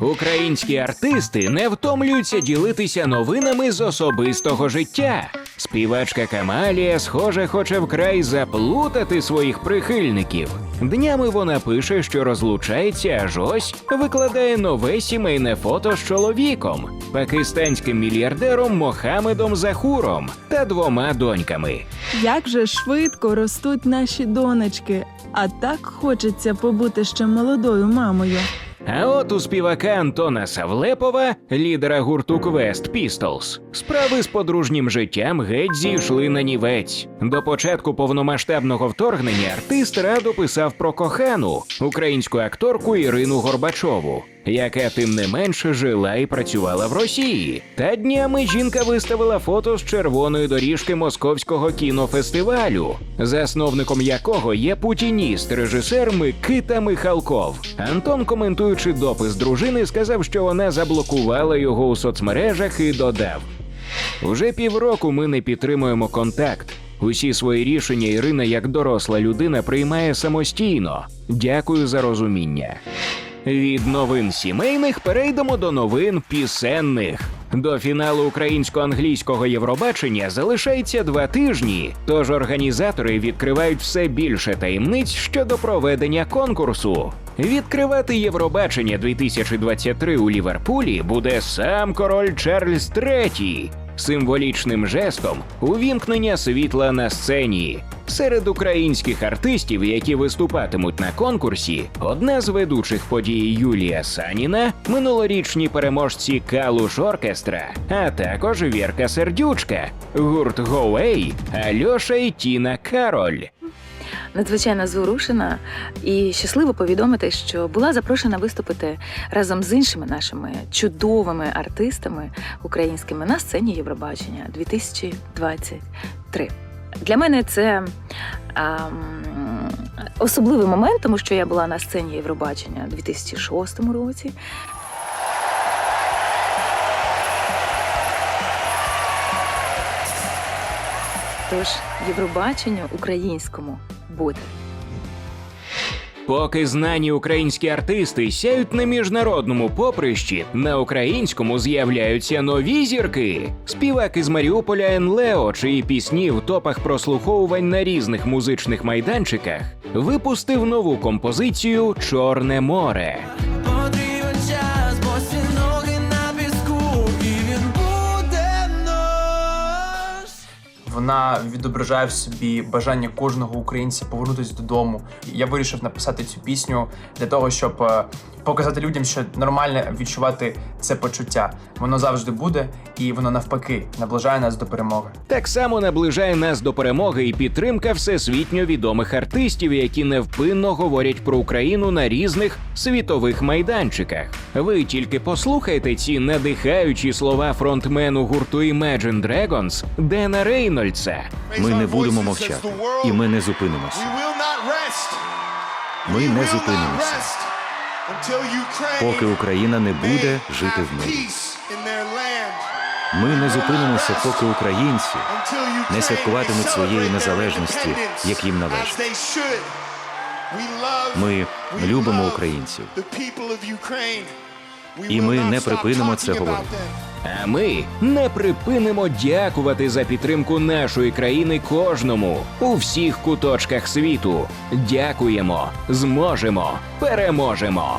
Українські артисти не втомлюються ділитися новинами з особистого життя. Співачка Камалія, схоже, хоче вкрай заплутати своїх прихильників. Днями вона пише, що розлучається, аж ось викладає нове сімейне фото з чоловіком, пакистанським мільярдером Мохамедом Захуром та двома доньками. Як же швидко ростуть наші донечки, а так хочеться побути ще молодою мамою. А от у співака Антона Савлепова, лідера гурту Quest Pistols, справи з подружнім життям геть зійшли на нівець. До початку повномасштабного вторгнення артист радо писав про кохану українську акторку Ірину Горбачову, яка тим не менше жила і працювала в Росії. Та днями жінка виставила фото з червоної доріжки московського кінофестивалю, засновником якого є путініст, режисер Микита Михалков. Антон, коментуючи допис дружини, сказав, що вона заблокувала його у соцмережах і додав: Уже півроку ми не підтримуємо контакт. Усі свої рішення Ірина, як доросла людина, приймає самостійно. Дякую за розуміння. Від новин сімейних перейдемо до новин пісенних. До фіналу українсько-англійського Євробачення залишається два тижні, тож організатори відкривають все більше таємниць щодо проведення конкурсу. Відкривати Євробачення 2023 у Ліверпулі буде сам король Чарльз III. Символічним жестом увімкнення світла на сцені. Серед українських артистів, які виступатимуть на конкурсі, одна з ведучих подій Юлія Саніна, минулорічні переможці Калуш Оркестра, а також Вірка Сердючка, гурт Гоуей, Альоша і Тіна Кароль. Надзвичайно зворушена і щасливо повідомити, що була запрошена виступити разом з іншими нашими чудовими артистами українськими на сцені Євробачення 2023. Для мене це ем, особливий момент, тому що я була на сцені Євробачення у 2006 році. Тож Євробаченню українському буде. Поки знані українські артисти сяють на міжнародному поприщі, на українському з'являються нові зірки. Співак із Маріуполя Енлео, чиї пісні в топах прослуховувань на різних музичних майданчиках, випустив нову композицію Чорне море. Вона відображає в собі бажання кожного українця повернутися додому. Я вирішив написати цю пісню для того, щоб е, показати людям, що нормально відчувати це почуття. Воно завжди буде, і воно навпаки наближає нас до перемоги. Так само наближає нас до перемоги і підтримка всесвітньо відомих артистів, які невпинно говорять про Україну на різних світових майданчиках. Ви тільки послухайте ці надихаючі слова фронтмену гурту Imagine Dragons Дена Рейнольдса. Ми не будемо мовчати, і ми не зупинимося. Ми не зупинимося, поки Україна не буде жити в мирі. Ми не зупинимося, поки українці не святкуватимуть своєї незалежності, як їм належить. Ми любимо українців, і ми не припинимо це говорити. А ми не припинимо дякувати за підтримку нашої країни кожному у всіх куточках світу. Дякуємо, зможемо, переможемо.